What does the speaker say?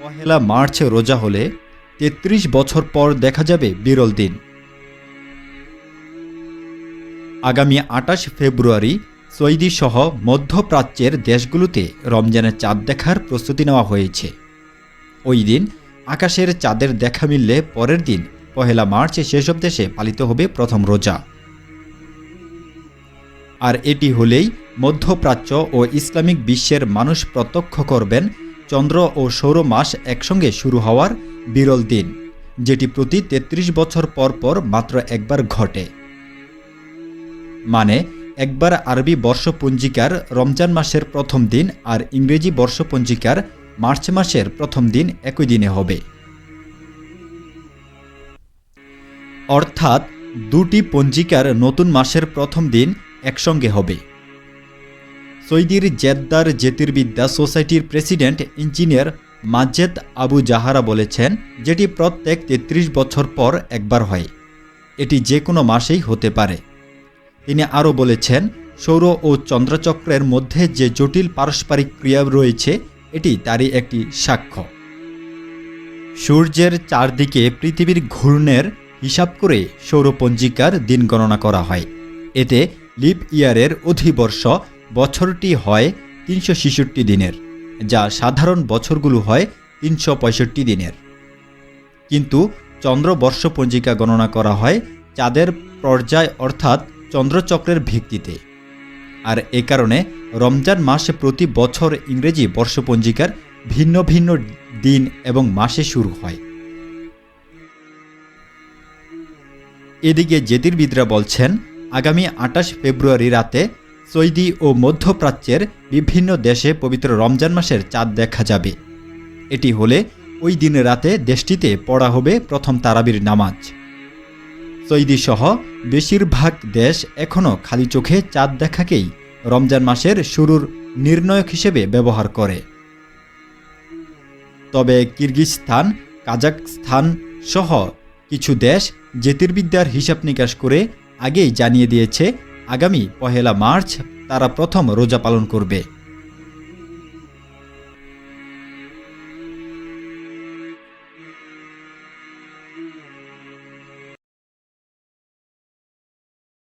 পহেলা মার্চে রোজা হলে তেত্রিশ বছর পর দেখা যাবে বিরল দিন। আগামী আটাশ ফেব্রুয়ারি সৌদি সহ মধ্যপ্রাচ্যের দেশগুলোতে রমজানের চাঁদ দেখার প্রস্তুতি নেওয়া হয়েছে। ওই দিন আকাশের চাঁদের দেখা মিললে পরের দিন পহেলা মার্চে সেসব দেশে পালিত হবে প্রথম রোজা। আর এটি হলেই মধ্যপ্রাচ্য ও ইসলামিক বিশ্বের মানুষ প্রত্যক্ষ করবেন চন্দ্র ও সৌর মাস একসঙ্গে শুরু হওয়ার বিরল দিন, যেটি প্রতি ৩৩ বছর পর পর মাত্র একবার ঘটে। মানে একবার আরবি বর্ষপঞ্জিকার রমজান মাসের প্রথম দিন আর ইংরেজি বর্ষপঞ্জিকার মার্চ মাসের প্রথম দিন একই দিনে হবে। অর্থাৎ দুটি পঞ্জিকার নতুন মাসের প্রথম দিন একসঙ্গে হবে। সৌদির জেদ্দার জ্যোতির্বিদ্যা সোসাইটির প্রেসিডেন্ট ইঞ্জিনিয়ার মাজেদ আবু জাহারা বলেছেন, যেটি প্রত্যেক ৩৩ বছর পর একবার হয়। এটি যে কোনো মাসেই হতে পারে। তিনি আরও বলেছেন, সৌর ও চন্দ্রচক্রের মধ্যে যে জটিল পারস্পরিক ক্রিয়া রয়েছে, এটি তারই একটি সাক্ষ্য। সূর্যের চারদিকে পৃথিবীর ঘূর্ণের হিসাব করে সৌরপঞ্জিকার দিন গণনা করা হয়। এতে লিপ ইয়ারের অধিবর্ষ বছরটি হয় তিনশো ছেষট্টি দিনের, যা সাধারণ বছরগুলো হয় তিনশো পঁয়ষট্টি দিনের। কিন্তু চন্দ্রবর্ষ পঞ্জিকা গণনা করা হয় চাঁদের পর্যায় অর্থাৎ চন্দ্রচক্রের ভিত্তিতে। আর এ কারণে রমজান মাসে প্রতি বছর ইংরেজি বর্ষপঞ্জিকার ভিন্ন ভিন্ন দিন এবং মাসে শুরু হয়। এদিকে জ্যোতির্বিদরা বলছেন, আগামী আটাশ ফেব্রুয়ারি রাতে সৌদি ও মধ্যপ্রাচ্যের বিভিন্ন দেশে পবিত্র রমজান মাসের চাঁদ দেখা যাবে। এটি হলে ওই দিন রাতে দেশটিতে পড়া হবে প্রথম তারাবির নামাজ। সৌদি সহ বেশিরভাগ দেশ এখনও খালি চোখে চাঁদ দেখাকেই রমজান মাসের শুরুর নির্ণায়ক হিসেবে ব্যবহার করে। তবে কিরগিজস্তান কাজাকস্তান সহ কিছু দেশ জ্যোতির্বিদ্যার হিসাব নিকাশ করে আগেই জানিয়ে দিয়েছে আগামী পহেলা মার্চ তারা প্রথম রোজা পালন করবে।